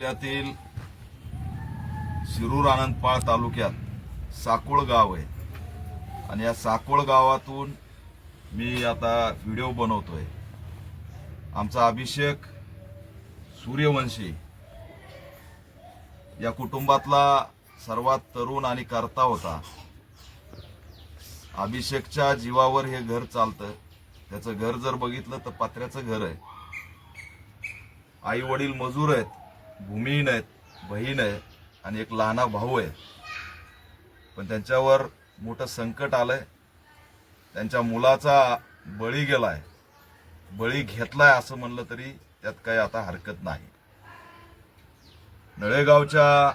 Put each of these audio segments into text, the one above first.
जिल्ह्यातील शिरूर आनंदपाळ तालुक्यात साकोळ गाव आहे. आणि या साकोळ गावातून मी आता व्हिडिओ बनवतोय. आमचा अभिषेक सूर्यवंशी या कुटुंबातला सर्वात तरुण आणि करता होता. अभिषेकच्या जीवावर हे घर चालतं. त्याचं घर जर बघितलं तर पत्र्याचं घर आहे. आई वडील मजूर आहेत. भूमिहीन आहेत बहीण आहे आणि एक लहाना भाऊ आहे. पण त्यांच्यावर मोठं संकट आलंय. त्यांच्या मुलाचा बळी गेलाय. बळी घेतलाय असं म्हणलं तरी त्यात काही आता हरकत नाही. नळेगावच्या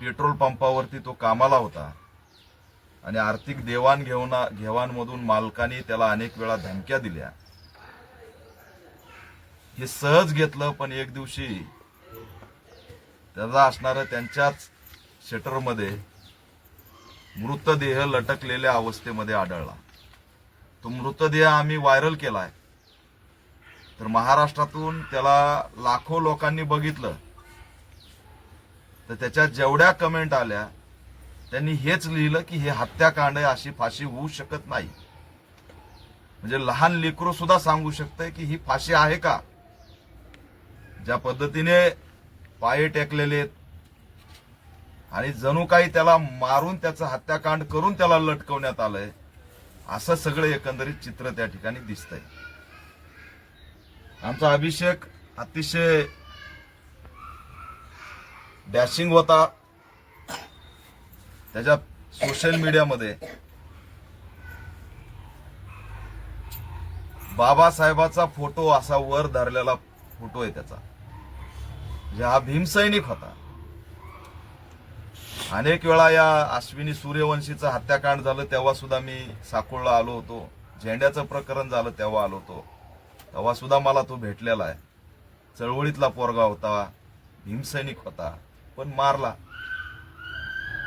पेट्रोल पंपावरती तो कामाला होता आणि आर्थिक देवाणघेवणा घेवाणमधून मालकाने त्याला अनेक वेळा धमक्या दिल्या. हे सहज घेतलं पण एक दिवशी त्याचा असणारं त्यांच्याच शटरमध्ये मृतदेह लटकलेल्या अवस्थेमध्ये आढळला. तो मृतदेह आम्ही व्हायरल केलाय. तर महाराष्ट्रातून त्याला लाखो लोकांनी बघितलं. तर त्याच्या जेवढ्या कमेंट आल्या त्यांनी हेच लिहिलं की हे हत्याकांड आहे अशी फाशी होऊ शकत नाही. म्हणजे लहान लेकरू सुद्धा सांगू शकतंय की ही फाशी आहे का? ज्या पद्धतीने पाये टेकलेले आहेत. आणि जणू काही त्याला मारून त्याचं हत्याकांड करून त्याला लटकवण्यात आलंय असं सगळं एकंदरीत चित्र त्या ठिकाणी दिसतंय. आमचा अभिषेक अतिशय डॅशिंग होता. त्याच्या सोशल मीडियामध्ये बाबासाहेबाचा फोटो असा वर धरलेला फोटो आहे त्याचा. म्हणजे हा भीमसैनिक होता. अनेक वेळा या अश्विनी सूर्यवंशीचं हत्याकांड झालं तेव्हा सुद्धा मी साकोळला आलो होतो. झेंड्याचं प्रकरण झालं तेव्हा आलो होतो. तेव्हा सुद्धा मला तो भेटलेला आहे. चळवळीतला पोरगा होता भीमसैनिक होता पण मारला.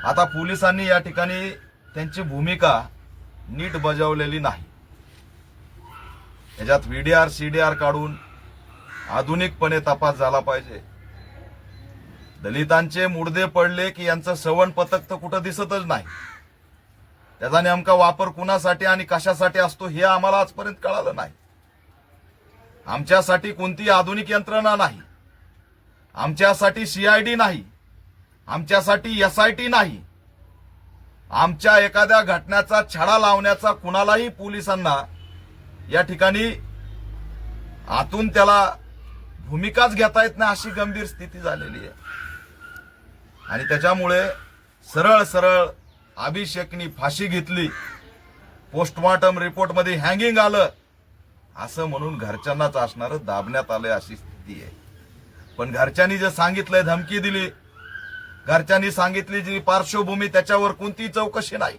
आता पोलिसांनी या ठिकाणी त्यांची भूमिका नीट बजावलेली नाही. याच्यात व्हीडीआर सीडीआर काढून आधुनिकपणे तपास झाला पाहिजे. दलितांचे मुडदे पडले की यांचं सवण पथक तर कुठं दिसतच नाही. त्याचा नेमका वापर कुणासाठी आणि कशासाठी असतो हे आम्हाला आजपर्यंत कळालं नाही. आमच्यासाठी कोणती आधुनिक यंत्रणा नाही. आमच्यासाठी सीआयडी नाही. आमच्यासाठी एसआयटी नाही. आमच्या एखाद्या घटनेचा छडा लावण्याचा कुणालाही पोलिसांना या ठिकाणी आतून त्याला भूमिकाच घेता येत नाही अशी गंभीर स्थिती झालेली आहे. आणि त्याच्यामुळे सरळ सरळ अभिषेकनी फाशी घेतली. पोस्टमॉर्टम रिपोर्टमध्ये हँगिंग आलं. असं म्हणून घरच्यांनाच असणारं दाबण्यात आलंय अशी स्थिती आहे. पण घरच्यांनी जे सांगितलंय धमकी दिली. घरच्यांनी सांगितली जी पार्श्वभूमी त्याच्यावर कोणतीही चौकशी नाही.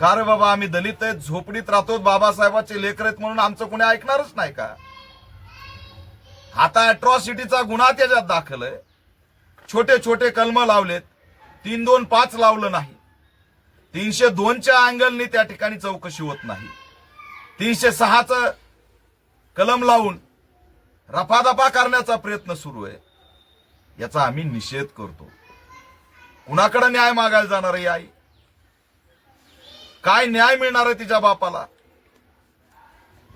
का रे बाबा आम्ही दलित आहेत झोपडीत राहतो बाबासाहेबाचे लेकर आहेत म्हणून आमचं कोणी ऐकणारच नाही का? आता अट्रॉसिटीचा गुन्हा त्याच्यात दाखल आहे छोटे छोटे कलम लावलेत. तीन दोन पाच लावलं नाही. तीनशे दोनच्या अँगलनी त्या ठिकाणी चौकशी होत नाही. तीनशे सहाचं कलम लावून रफादफा करण्याचा प्रयत्न सुरू आहे. याचा आम्ही निषेध करतो. कुणाकडे न्याय मागायला जाणार आहे आई? काय न्याय मिळणार आहे तिच्या बापाला?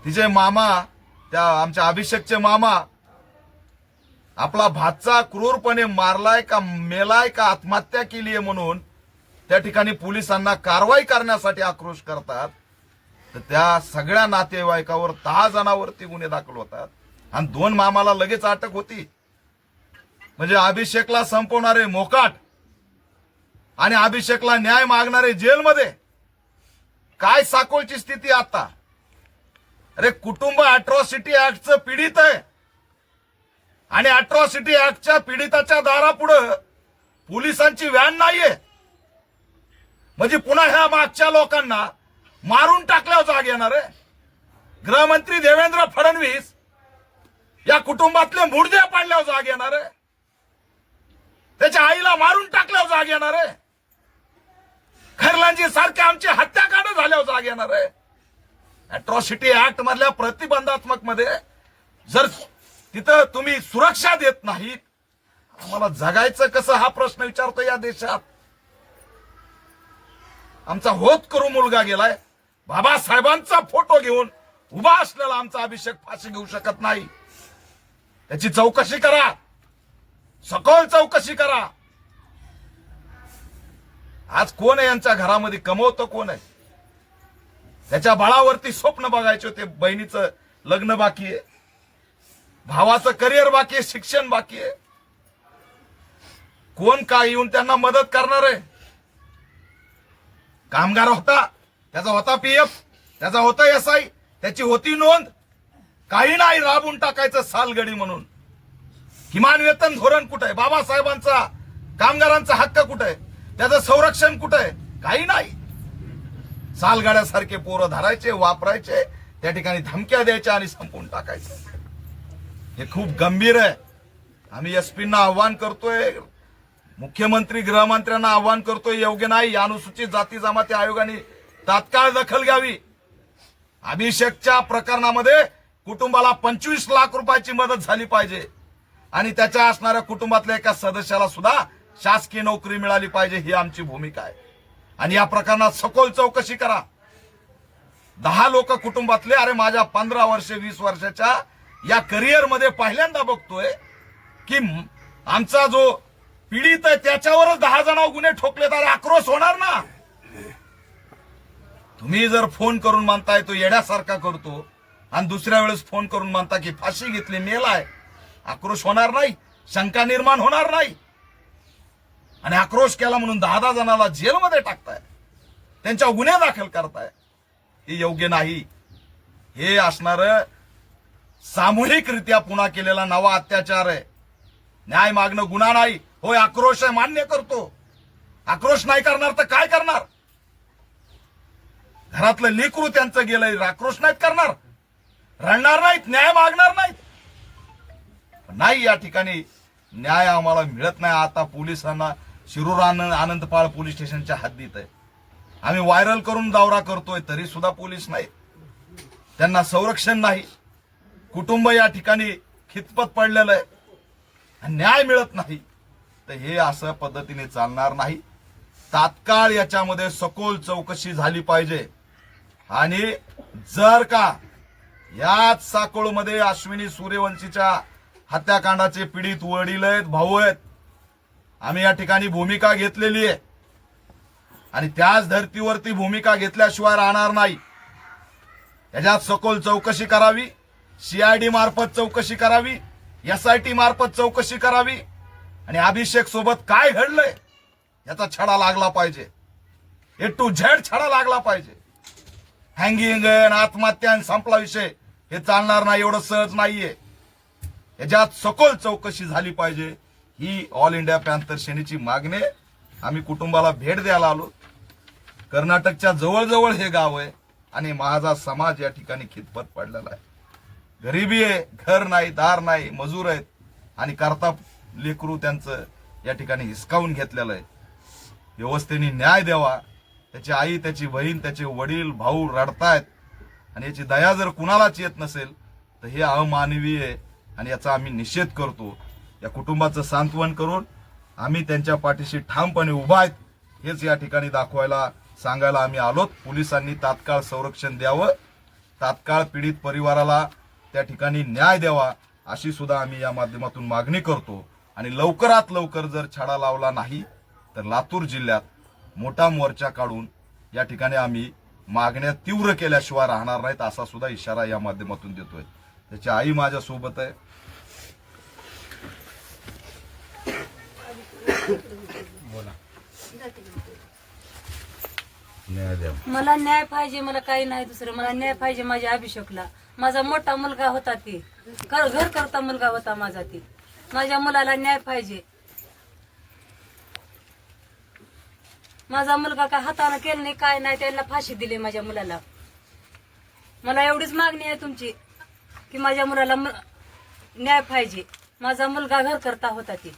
तिचे मामा त्या आमच्या अभिषेकचे मामा आपला भातचा क्रूरपणे मारलाय का मेलाय का आत्महत्या केली आहे म्हणून त्या ठिकाणी पोलिसांना कारवाई करण्यासाठी आक्रोश करतात तर त्या सगळ्या नातेवाईकावर दहा जणांवरती गुन्हे दाखल होतात. आणि दोन मामाला लगेच अटक होती. म्हणजे अभिषेकला संपवणारे मोकाट आणि अभिषेकला न्याय मागणारे जेलमध्ये. काय साकोळची स्थिती आता? अरे कुटुंब अॅट्रॉसिटी ऍक्टचं पीडित आहे. आणि अॅट्रॉसिटी ऍक्टच्या पीडिताच्या दारापुढं पोलिसांची व्हॅन नाहीये. म्हणजे पुन्हा ह्या मागच्या लोकांना मारून टाकल्यावर जाग येणार आहे. गृहमंत्री देवेंद्र फडणवीस या कुटुंबातले मुडदे पाडल्यावर जाग येणार आहे. त्याच्या आईला मारून टाकल्यावर जाग येणार आहे. खरलांजी सारखे आमची हत्याकांड झाल्यावर जाग येणार आहे. अट्रॉसिटी ऍक्ट मधल्या प्रतिबंधात्मकमध्ये जर तिथं तुम्ही सुरक्षा देत नाहीत. आम्हाला जगायचं कसं हा प्रश्न विचारतो या देशात. आमचा होत करू मुलगा गेलाय. बाबासाहेबांचा फोटो घेऊन उभा असलेला आमचा अभिषेक फाशी घेऊ शकत नाही. त्याची चौकशी करा. सखोल चौकशी करा. आज कोण आहे यांच्या घरामध्ये? कमवतं कोण आहे? त्याच्या बळावरती स्वप्न बघायचे होते. बहिणीचं लग्न बाकी आहे. भावाचं करिअर बाकी आहे शिक्षण बाकी आहे. कोण काय येऊन त्यांना मदत करणार आहे? कामगार होता त्याचा होता पीएफ त्याचा होता एस आय त्याची होती नोंद. काही नाही राबून टाकायचं सालगडी म्हणून. किमान वेतन धोरण कुठं आहे? बाबासाहेबांचा कामगारांचा हक्क कुठं आहे? त्याचं संरक्षण कुठं आहे? काही नाही. सालगाड्यासारखे पोरं धरायचे वापरायचे त्या ठिकाणी धमक्या द्यायच्या आणि संपून टाकायचं. हे खूप गंभीर आहे. आम्ही एसपींना आव्हान करतोय. मुख्यमंत्री गृहमंत्र्यांना आव्हान करतोय. योग्य नाही या अनुसूचित जाती जमाती आयोगाने तात्काळ दखल घ्यावी. अभिषेकच्या प्रकरणामध्ये कुटुंबाला पंचवीस लाख रुपयाची मदत झाली पाहिजे. आणि त्याच्या असणाऱ्या कुटुंबातल्या एका सदस्याला सुद्धा शासकीय नोकरी मिळाली पाहिजे ही आमची भूमिका आहे. आणि या प्रकरणात सखोल चौकशी करा. दहा लोक कुटुंबातले अरे माझ्या पंधरा वर्ष वीस वर्षाच्या या करिअरमध्ये पहिल्यांदा बघतोय की आमचा जो पीडित आहे त्याच्यावरच दहा जणांवर गुन्हे ठोकले तर आक्रोश होणार ना? तुम्ही जर फोन करून मानताय तो येड्यासारखा करतो आणि दुसऱ्या वेळेस फोन करून मानता की फाशी घेतली मेलाय आक्रोश होणार नाही शंका निर्माण होणार नाही. आणि आक्रोश केला म्हणून दहा दहा जणाला जेलमध्ये टाकताय. त्यांच्यावर गुन्हे दाखल करताय. हे योग्य नाही. हे असणार सामूहिकरित्या पुन्हा केलेला नवा अत्याचार आहे. न्याय मागणं गुन्हा नाही होय आक्रोश आहे मान्य करतो. आक्रोश नाही करणार तर काय करणार? घरातलं लेकरू त्यांचं गेलंय आक्रोश नाहीत करणार. रडणार नाहीत न्याय मागणार नाहीत. नाही या ठिकाणी न्याय आम्हाला मिळत नाही. आता पोलिसांना शिरूर आनंद आनंदपाळ पोलीस स्टेशनच्या हद्दीत आहे. आम्ही व्हायरल करून दौरा करतोय तरी सुद्धा पोलीस नाही त्यांना संरक्षण नाही. कुटुंब या ठिकाणी खितपत पडलेलं आहे. न्याय मिळत नाही. तर हे असं पद्धतीने चालणार नाही. तात्काळ याच्यामध्ये सखोल चौकशी झाली पाहिजे. आणि जर का याच साकोळमध्ये अश्विनी सूर्यवंशीच्या हत्याकांडाचे पीडित वडील आहेत भाऊ आहेत आम्ही या ठिकाणी भूमिका घेतलेली आहे. आणि त्याच धर्तीवरती भूमिका घेतल्याशिवाय राहणार नाही. याच्यात सखोल चौकशी करावी. सीआयडी मार्फत चौकशी करावी एसआयटी मार्फत चौकशी करावी आणि अभिषेक सोबत काय घडलंय याचा छडा लागला पाहिजे. ए टू झेड छडा लागला पाहिजे. हँगिंग आत्महत्या आणि संपला विषय हे चालणार नाही एवढं सहज नाहीये. याच्यात सखोल चौकशी झाली पाहिजे. ही ऑल इंडिया पॅन्थर सेनेची मागणी आहे. आम्ही कुटुंबाला भेट द्यायला आलो. कर्नाटकच्या जवळजवळ हे गाव आहे आणि माझा समाज या ठिकाणी खितपत पडलेला आहे. गरिबी आहे घर नाही दार नाही मजूर आहेत. आणि करता लेकरू त्यांचं या ठिकाणी हिसकावून घेतलेलं आहे. व्यवस्थेने न्याय द्यावा. त्याची आई त्याची बहीण त्याचे वडील भाऊ रडतायत. आणि याची दया जर कुणालाच येत नसेल तर हे अमानवीय आहे आणि याचा आम्ही निषेध करतो. या कुटुंबाचं सांत्वन करून आम्ही त्यांच्या पाठीशी ठामपणे उभा आहेत. हेच या ठिकाणी दाखवायला सांगायला आम्ही आलोत. पोलिसांनी तात्काळ संरक्षण द्यावं. तात्काळ पीडित परिवाराला त्या ठिकाणी न्याय द्यावा अशी सुद्धा आम्ही या माध्यमातून मागणी करतो. आणि लवकरात लवकर जर छडा लावला नाही तर लातूर जिल्ह्यात मोठा मोर्चा काढून या ठिकाणी आम्ही मागण्या तीव्र केल्याशिवाय राहणार नाहीत असा सुद्धा इशारा या माध्यमातून देतोय. त्याची आई माझ्या सोबत आहे. मला न्याय पाहिजे मला काही नाही दुसरं. मला न्याय पाहिजे माझ्या अभिषेकला. माझा मोठा मुलगा होता ती. घर घर करता मुलगा होता माझा ती. माझ्या मुलाला न्याय पाहिजे. माझा मुलगा काय हाताने केलं नाही काय नाही त्यांना फाशी दिली माझ्या मुलाला. मला एवढीच मागणी आहे तुमची की माझ्या मुलाला न्याय पाहिजे. माझा मुलगा घर करता होता ती.